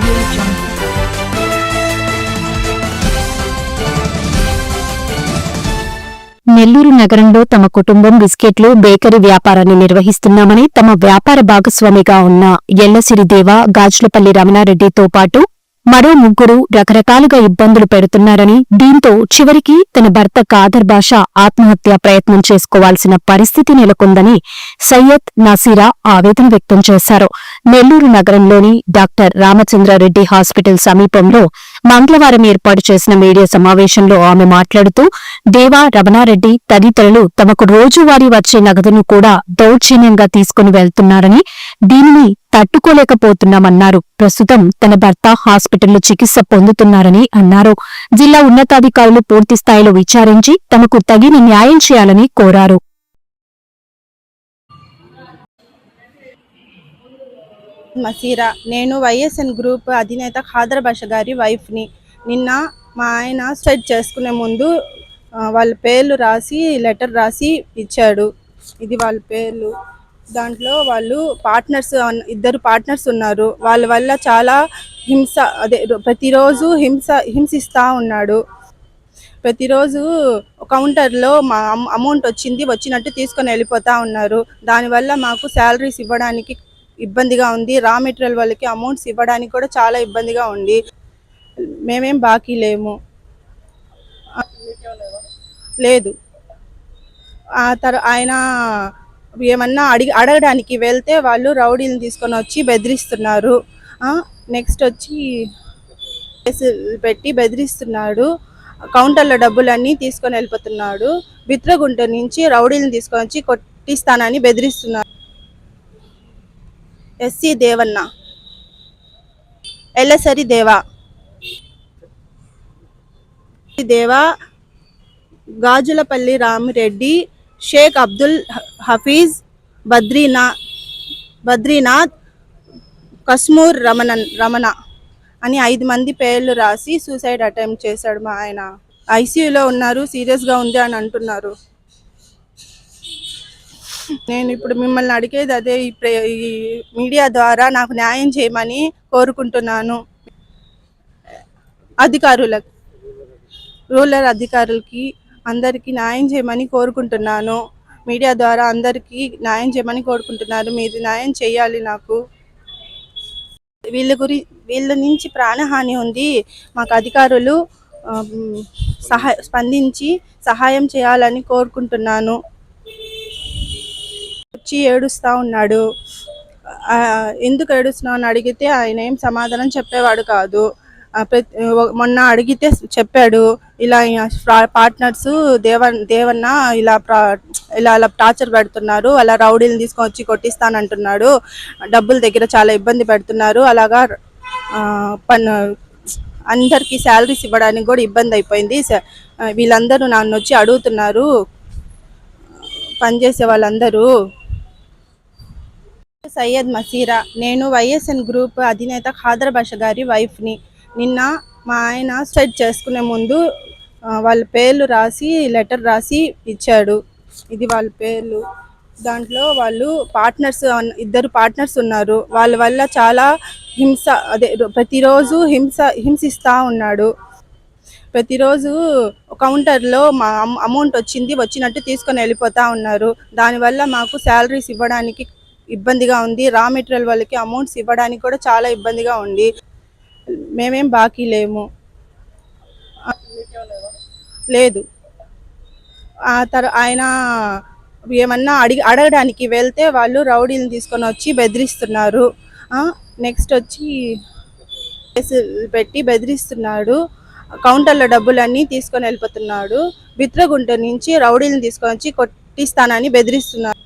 Audio Jungle. Nellore నగరంలో తమ కుటుంబం బిస్కెట్లు బేకరీ వ్యాపారాన్ని నిర్వహిస్తున్నామని తమ వ్యాపార భాగస్వామిగా ఉన్న ఎల్లసిరిదేవ గాజ్లపల్లి రమణారెడ్డితో పాటు మరో ముగ్గురు రకరకాలుగా ఇబ్బందులు పెడుతున్నారని దీంతో చివరికి తన భర్త కాదర్ బాషా ఆత్మహత్య ప్రయత్నం చేసుకోవాల్సిన పరిస్థితి నెలకొందని సయ్యద్ నసీరా ఆవేదన వ్యక్తం చేశారు. నెల్లూరు నగరంలోని డాక్టర్ రామచంద్రారెడ్డి హాస్పిటల్ సమీపంలో మంగళవారం ఏర్పాటు చేసిన మీడియా సమావేశంలో ఆమె మాట్లాడుతూ దేవా రమణారెడ్డి తదితరులు తమకు రోజువారీ వచ్చే నగదును కూడా దౌర్జన్యంగా తీసుకుని వెళ్తున్నారని దీనిని తట్టుకోలేకపోతున్నామన్నారు. ప్రస్తుతం తన భర్త హాస్పిటల్లో చికిత్స పొందుతున్నారని అన్నారు. జిల్లా ఉన్నతాధికారులు పూర్తి స్థాయిలో విచారించి తమకు తగిన న్యాయం చేయాలని కోరారు. మసీరా నేను వైఎస్ఎన్ గ్రూప్ అధినేత ఖాదర్ భాష గారి వైఫ్ని. నిన్న మా ఆయన సెట్ చేసుకునే ముందు వాళ్ళ పేర్లు రాసి లెటర్ రాసి ఇచ్చాడు. ఇది వాళ్ళ పేర్లు. దాంట్లో వాళ్ళు పార్ట్నర్స్ ఇద్దరు పార్ట్నర్స్ ఉన్నారు. వాళ్ళ వల్ల చాలా హింస అదే ప్రతిరోజు హింస హింసిస్తూ ఉన్నాడు. ప్రతిరోజు కౌంటర్లో మా అమ్- అమౌంట్ వచ్చింది వచ్చినట్టు తీసుకొని వెళ్ళిపోతా ఉన్నారు. దానివల్ల మాకు శాలరీస్ ఇవ్వడానికి ఇబ్బందిగా ఉంది. రా మెటీరియల్ వాళ్ళకి అమౌంట్స్ ఇవ్వడానికి కూడా చాలా ఇబ్బందిగా ఉంది. మేమేం బాకీ లేము. లేదు. ఆ తర్ ఆయన ఏమన్నా అడిగి అడగడానికి వెళ్తే వాళ్ళు రౌడీలను తీసుకొని వచ్చి బెదిరిస్తున్నారు. నెక్స్ట్ వచ్చి కేసులు పెట్టి బెదిరిస్తున్నాడు. కౌంటర్లో డబ్బులన్నీ తీసుకొని వెళ్ళిపోతున్నాడు. విత్రగుంట నుంచి రౌడీలను తీసుకొని వచ్చి కొట్టిస్తానని బెదిరిస్తున్నాడు ఎస్సి దేవన్న. ఎల్లసరి దేవా. దేవా. గాజులపల్లి రామిరెడ్డి షేక్ అబ్దుల్ హఫీజ్ బద్రీనా బద్రీనాథ్ కస్మూర్ రమణన్ రమణ అని ఐదు మంది పేర్లు రాసి సూసైడ్ అటెంప్ట్ చేశాడు మా ఆయన. ఐసీయూలో ఉన్నారు సీరియస్గా ఉంది అని అంటున్నారు. నేను ఇప్పుడు మిమ్మల్ని అడిగేది అదే ఈ ప్రే- ఈ మీడియా ద్వారా నాకు న్యాయం చేయమని కోరుకుంటున్నాను. అధికారులకు రూరల్ అధికారులకి అందరికీ న్యాయం చేయమని కోరుకుంటున్నాను. మీడియా ద్వారా అందరికీ న్యాయం చేయమని కోరుకుంటున్నారు మీరు న్యాయం చేయాలి నాకు. వీళ్ళ గురి వీళ్ళ నుంచి ప్రాణహాని ఉంది. మాకు అధికారులు సహాయ స్పందించి సహాయం చేయాలని కోరుకుంటున్నాను. వచ్చి ఏడుస్తూ ఉన్నాడు. ఎందుకు ఏడుస్తున్నావు అని అడిగితే ఆయన ఏం సమాధానం చెప్పేవాడు కాదు. మొన్న అడిగితే చెప్పాడు ఇలా పార్ట్నర్స్ దేవన్ దేవన్న ఇలా ఇలా అలా టార్చర్ పెడుతున్నారు అలా రౌడీలను తీసుకొని వచ్చి కొట్టిస్తానంటున్నాడు డబ్బుల దగ్గర చాలా ఇబ్బంది పెడుతున్నారు అలాగా ఆ, పన్ అందరికీ శాలరీస్ ఇవ్వడానికి కూడా ఇబ్బంది అయిపోయింది వీళ్ళందరూ నన్ను వచ్చి అడుగుతున్నారు పనిచేసే వాళ్ళందరూ. సయ్యద్ మసీరా నేను వైఎస్ఎన్ గ్రూప్ అధినేత ఖాదర్ భాష గారి వైఫ్ని. నిన్న మా ఆయన సెట్ చేసుకునే ముందు వాళ్ళ పేర్లు రాసి లెటర్ రాసి ఇచ్చాడు. ఇది వాళ్ళ పేర్లు. దాంట్లో వాళ్ళు పార్ట్నర్స్ ఇద్దరు పార్ట్నర్స్ ఉన్నారు. వాళ్ళ వల్ల చాలా హింస అదే రో- ప్రతిరోజు హింస హింసిస్తూ ఉన్నాడు. ప్రతిరోజు కౌంటర్లో మా అమ్- అమౌంట్ వచ్చింది వచ్చినట్టు తీసుకొని వెళ్ళిపోతూ ఉన్నారు. దానివల్ల మాకు శాలరీస్ ఇవ్వడానికి ఇబ్బందిగా ఉంది. రా మెటీరియల్ వాళ్ళకి అమౌంట్స్ ఇవ్వడానికి కూడా చాలా ఇబ్బందిగా ఉంది. మేమేం బాకీ లేము. లేదు. ఆ తర్ ఆయన ఏమన్నా అడిగి అడగడానికి వెళ్తే వాళ్ళు రౌడీని తీసుకొని వచ్చి బెదిరిస్తున్నారు. నెక్స్ట్ వచ్చి కేసులు పెట్టి బెదిరిస్తున్నాడు. కౌంటర్లో డబ్బులన్నీ తీసుకొని వెళ్ళిపోతున్నాడు. విత్రగుంట నుంచి రౌడీలను తీసుకొని వచ్చి కొట్టిస్తానని బెదిరిస్తున్నాడు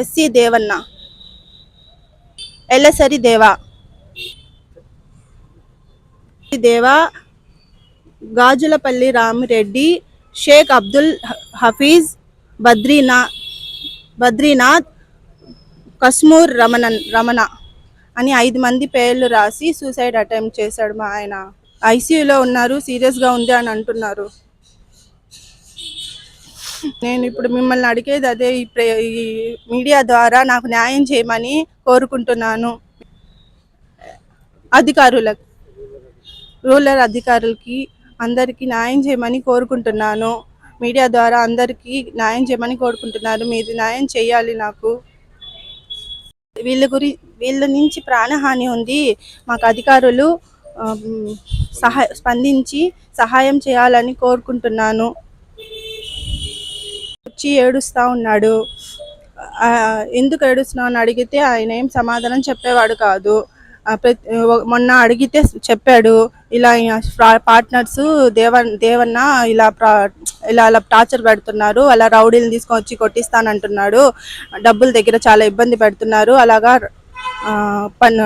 ఎస్సి దేవన్న. ఎల్లసరి దేవా. దేవా గాజులపల్లి రామిరెడ్డి షేక్ అబ్దుల్ హఫీజ్ బద్రీనా బద్రీనాథ్ కస్మూర్ రమణన్ రమణ అని ఐదు మంది పేర్లు రాసి సూసైడ్ అటెంప్ట్ చేశాడు మా ఆయన. ఐసీయూలో ఉన్నారు సీరియస్గా ఉంది అని అంటున్నారు. నేను ఇప్పుడు మిమ్మల్ని అడిగేది అదే ఈ ఈ మీడియా ద్వారా నాకు న్యాయం చేయమని కోరుకుంటున్నాను. అధికారులకు రూరల్ అధికారులకి అందరికీ న్యాయం చేయమని కోరుకుంటున్నాను. మీడియా ద్వారా అందరికీ న్యాయం చేయమని కోరుకుంటున్నారు మీరు న్యాయం చేయాలి నాకు. వీళ్ళ గురి వీళ్ళ నుంచి ప్రాణహాని ఉంది. మాకు అధికారులు సహాయ స్పందించి సహాయం చేయాలని కోరుకుంటున్నాను. వచ్చి ఏడుస్తూ ఉన్నాడు. ఎందుకు ఏడుస్తున్నావు అని అడిగితే ఆయన ఏం సమాధానం చెప్పేవాడు కాదు. మొన్న అడిగితే చెప్పాడు ఇలా పార్ట్నర్స్ దేవన్ దేవన్న ఇలా ఇలా అలా టార్చర్ పెడుతున్నారు అలా రౌడీలు వచ్చి కొట్టిస్తానంటున్నాడు డబ్బుల దగ్గర చాలా ఇబ్బంది పెడుతున్నారు అలాగా పన్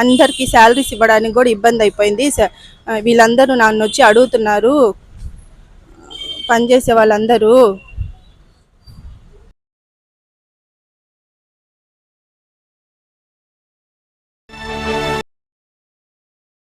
అందరికీ శాలరీస్ ఇవ్వడానికి కూడా ఇబ్బంది అయిపోయింది వీళ్ళందరూ నన్ను వచ్చి అడుగుతున్నారు పనిచేసే వాళ్ళందరూ